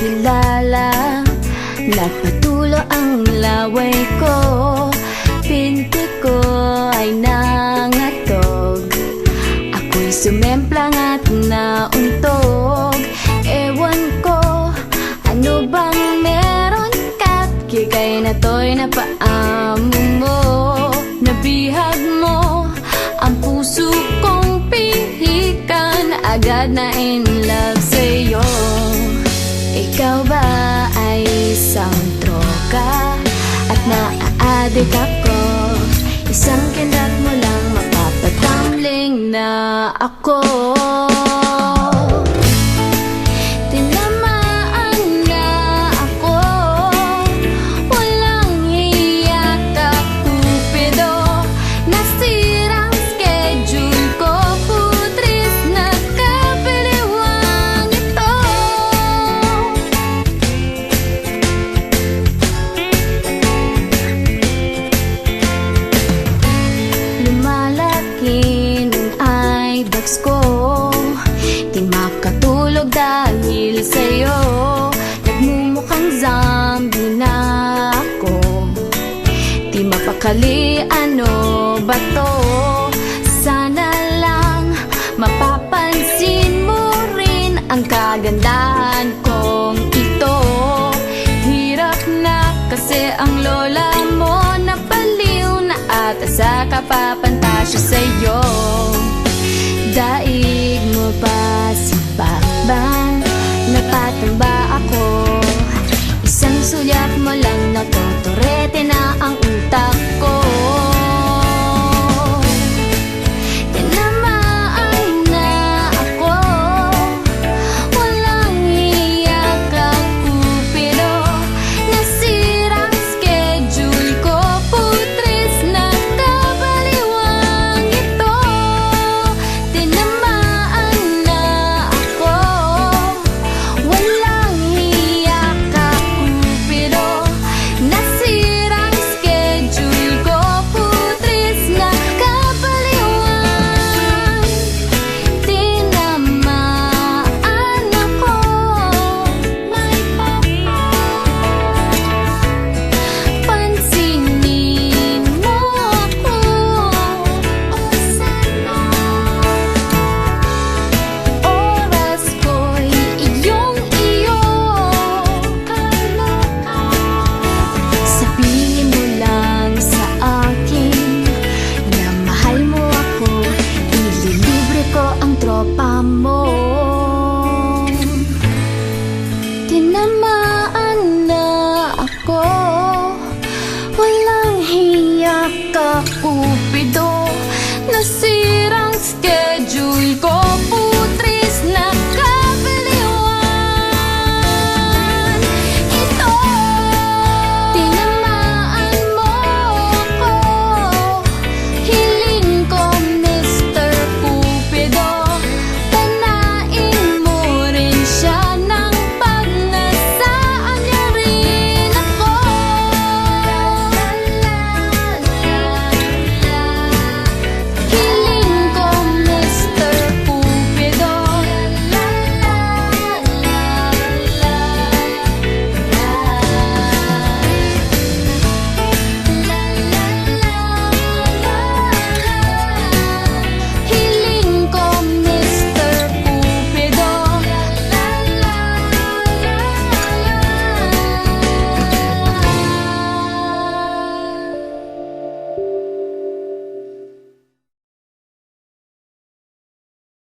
kilala. Nagpatulo ang laway ko. Pinti ko ay nangatog. Ako'y sumemplang at nauntog. Ewan ko, ano bang meron? Ka't Kikay na to'y napa naaadik ako. Isang kindat mo lang Mapapatamling na ako dahil sa'yo. Nagmumukhang zombie na ako. Di mapakali ano ba to? Sana lang mapapansin mo rin Ang kagandahan kong ito. Hirap na kasi ang lola mo Napaliw na ata sa kapapantasya sa'yo. Daig ko ang tropa mo. Tinamaan na ako. Walang hiya ka, Cupido. Nasirang schedule